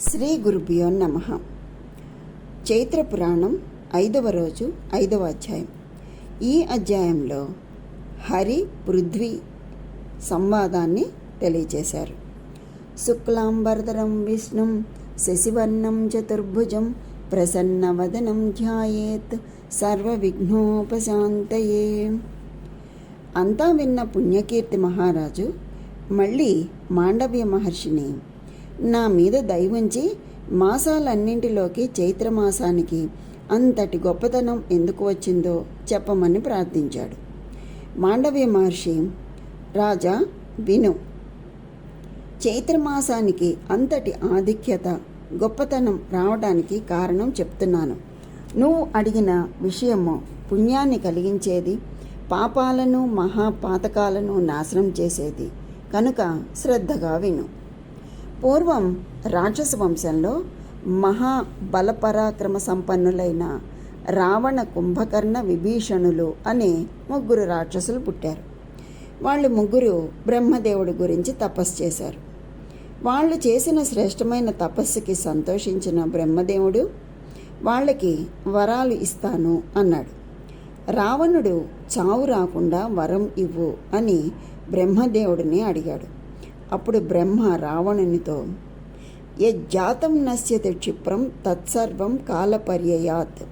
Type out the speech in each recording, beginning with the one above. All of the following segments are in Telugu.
శ్రీ గురుభ్యో నమ. చైత్ర పురాణం ఐదవ రోజు ఐదవ అధ్యాయం. ఈ అధ్యాయంలో హరి పృథ్వీ సంవాదాన్ని తెలియజేశారు. శుక్లాంబరధరం విష్ణుం శశివర్ణం చతుర్భుజం ప్రసన్నవదనం ధ్యాయేత్ సర్వ విఘ్నోపశాంతయే అంతా విన్న పుణ్యకీర్తి మహారాజు మళ్ళీ మాండవ్య మహర్షిని నా మీద దయవుంచి మాసాలన్నింటిలోకి చైత్రమాసానికి అంతటి గొప్పతనం ఎందుకు వచ్చిందో చెప్పమని ప్రార్థించాడు. మాండవ్య మహర్షి రాజా విను. చైత్రమాసానికి అంతటి ఆధిక్యత గొప్పతనం రావడానికి కారణం చెప్తున్నాను. నువ్వు అడిగిన విషయము పుణ్యాన్ని కలిగించేది పాపాలను మహాపాతకాలను నాశనం చేసేది. కనుక శ్రద్ధగా విను. పూర్వం రాక్షస వంశంలో మహా బలపరాక్రమ సంపన్నులైన రావణ కుంభకర్ణ విభీషణులు అనే ముగ్గురు రాక్షసులు పుట్టారు. వాళ్ళు ముగ్గురు బ్రహ్మదేవుడి గురించి తపస్సు చేశారు. వాళ్ళు చేసిన శ్రేష్టమైన తపస్సుకి సంతోషించిన బ్రహ్మదేవుడు వాళ్ళకి వరాలు ఇస్తాను అన్నాడు. రావణుడు చావు రాకుండా వరం ఇవ్వు అని బ్రహ్మదేవుడిని అడిగాడు. అప్పుడు బ్రహ్మ రావణునితో యజ్జాతం నశ్యతి క్షిప్రం తత్సర్వం కాలపర్యయాత్.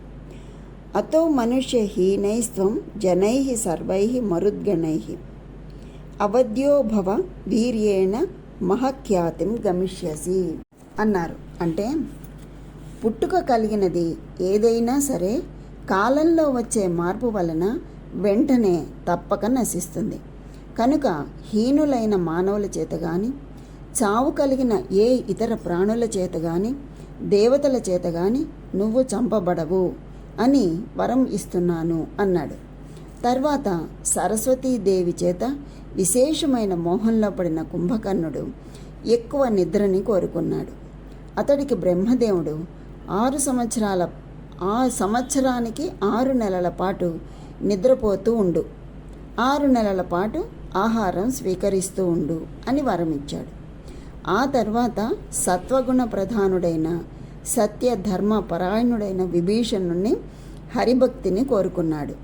అతో మనుష్యహీనైస్త్వం జనై సర్వై మరుద్గణై అవధ్యోభవ వీర్యేణ మహఖ్యాతిం గమిష్యసి అన్నారు. అంటే పుట్టుక కలిగినది ఏదైనా సరే కాలంలో వచ్చే మార్పు వలన వెంటనే తప్పక నశిస్తుంది. కనుక హీనులైన మానవుల చేత కానీ చావు కలిగిన ఏ ఇతర ప్రాణుల చేత కానీ దేవతల చేత కానీ నువ్వు చంపబడవు అని వరం ఇస్తున్నాను అన్నాడు. తర్వాత సరస్వతీదేవి చేత విశేషమైన మోహంలో పడిన కుంభకర్ణుడు ఎక్కువ నిద్రని కోరుకున్నాడు. అతడికి బ్రహ్మదేవుడు ఆరు సంవత్సరాల ఆ సంవత్సరానికి ఆరు నెలల పాటు నిద్రపోతూ ఉండు. ఆరు నెలల పాటు ఆహారం స్వీకరిస్తూ ఉండు అని వరమిచ్చాడు. ఆ తర్వాత సత్వగుణ ప్రధానుడైన సత్య ధర్మ పరాయణుడైన విభీషణుణ్ణి హరిభక్తిని కోరుకున్నాడు.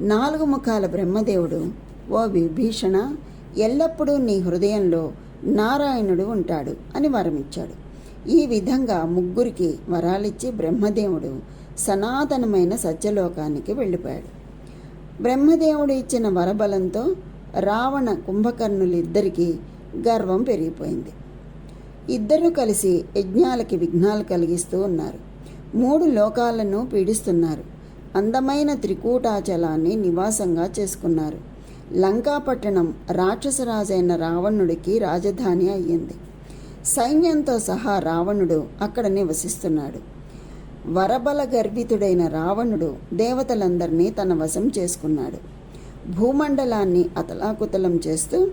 నాలుగు ముఖాల బ్రహ్మదేవుడు ఓ విభీషణ ఎల్లప్పుడూ నీ హృదయంలో నారాయణుడు ఉంటాడు అని వరమిచ్చాడు. ఈ విధంగా ముగ్గురికి వరాలిచ్చి బ్రహ్మదేవుడు సనాతనమైన సత్యలోకానికి వెళ్ళిపోయాడు. బ్రహ్మదేవుడు ఇచ్చిన వరబలంతో రావణ కుంభకర్ణులిద్దరికీ గర్వం పెరిగిపోయింది. ఇద్దరూ కలిసి యజ్ఞాలకి విఘ్నాలు కలిగిస్తూ ఉన్నారు. మూడు లోకాలను పీడిస్తున్నారు. అందమైన త్రికూటాచలాన్ని నివాసంగా చేసుకున్నారు. లంకాపట్టణం రాక్షసరాజైన రావణుడికి రాజధాని అయ్యింది. సైన్యంతో సహా రావణుడు అక్కడ నివసిస్తున్నాడు. వరబల గర్వితుడైన రావణుడు దేవతలందరినీ తన వశం చేసుకున్నాడు. భూమండలాన్ని అతలాకుతలం చేస్తూ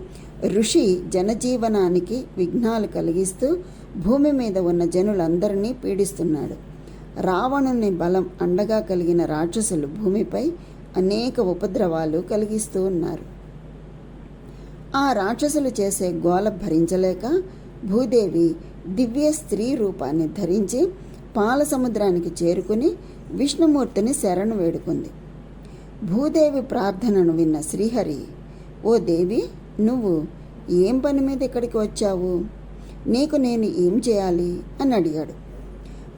ఋషి జనజీవనానికి విఘ్నాలు కలిగిస్తూ భూమి మీద ఉన్న జనులందరినీ పీడిస్తున్నాడు. రావణుని బలం అండగా కలిగిన రాక్షసులు భూమిపై అనేక ఉపద్రవాలు కలిగిస్తూ ఉన్నారు. ఆ రాక్షసులు చేసే గోల భరించలేక భూదేవి దివ్య స్త్రీ రూపాన్ని ధరించి పాల సముద్రానికి చేరుకుని విష్ణుమూర్తిని శరణు వేడుకుంది. భూదేవి ప్రార్థనను విన్న శ్రీహరి ఓ దేవి నువ్వు ఏం పని మీద ఇక్కడికి వచ్చావు? నీకు నేను ఏం చేయాలి? అని అడిగాడు.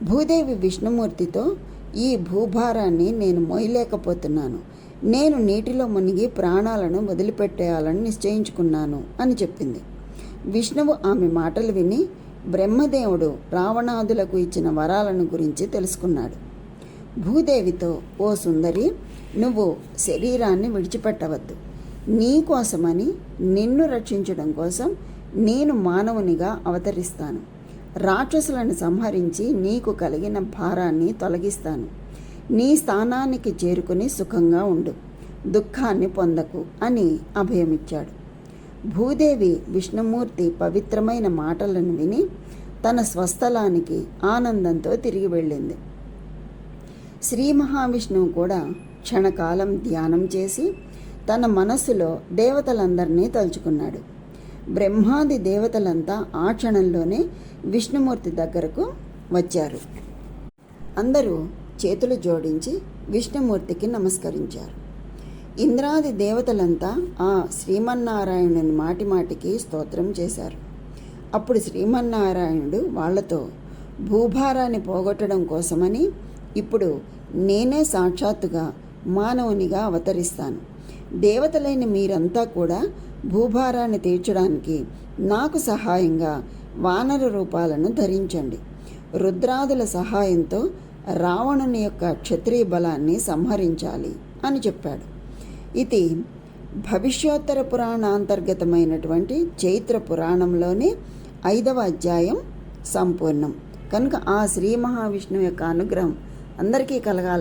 భూదేవి విష్ణుమూర్తితో ఈ భూభారాన్ని నేను మోయలేకపోతున్నాను. నేను నీటిలో మునిగి ప్రాణాలను వదిలిపెట్టేయాలని నిశ్చయించుకున్నాను అని చెప్పింది. విష్ణువు ఆమె మాటలు విని బ్రహ్మదేవుడు రావణాదులకు ఇచ్చిన వరాలను గురించి తెలుసుకున్నాడు. భూదేవితో ఓ సుందరి నువ్వు శరీరాన్ని విడిచిపెట్టవద్దు. నీ కోసమని నిన్ను రక్షించడం కోసం నేను మానవునిగా అవతరిస్తాను. రాక్షసులను సంహరించి నీకు కలిగిన భారాన్ని తొలగిస్తాను. నీ స్థానానికి చేరుకుని సుఖంగా ఉండు. దుఃఖాన్ని పొందకు అని అభయమిచ్చాడు. భూదేవి విష్ణుమూర్తి పవిత్రమైన మాటలను విని తన స్వస్థలానికి ఆనందంతో తిరిగి వెళ్ళింది. శ్రీ మహావిష్ణువు కూడా క్షణకాలం ధ్యానం చేసి తన మనస్సులో దేవతలందరినీ తలుచుకున్నాడు. బ్రహ్మాది దేవతలంతా ఆ క్షణంలోనే విష్ణుమూర్తి దగ్గరకు వచ్చారు. అందరూ చేతులు జోడించి విష్ణుమూర్తికి నమస్కరించారు. ఇంద్రాది దేవతలంతా ఆ శ్రీమన్నారాయణుని మాటి మాటికి స్తోత్రం చేశారు. అప్పుడు శ్రీమన్నారాయణుడు వాళ్ళతో భూభారాన్ని పోగొట్టడం కోసమని ఇప్పుడు నేనే సాక్షాత్తుగా మానవునిగా అవతరిస్తాను. దేవతలైన మీరంతా కూడా భూభారాన్ని తీర్చడానికి నాకు సహాయంగా వానర రూపాలను ధరించండి. రుద్రాదుల సహాయంతో రావణుని యొక్క క్షత్రియ బలాన్ని సంహరించాలి అని చెప్పాడు. ఇది భవిష్యోత్తర పురాణాంతర్గతమైనటువంటి చైత్ర పురాణంలోని ఐదవ అధ్యాయం సంపూర్ణం. కనుక ఆ శ్రీ మహావిష్ణువు యొక్క అనుగ్రహం అందరికీ కలగాలి.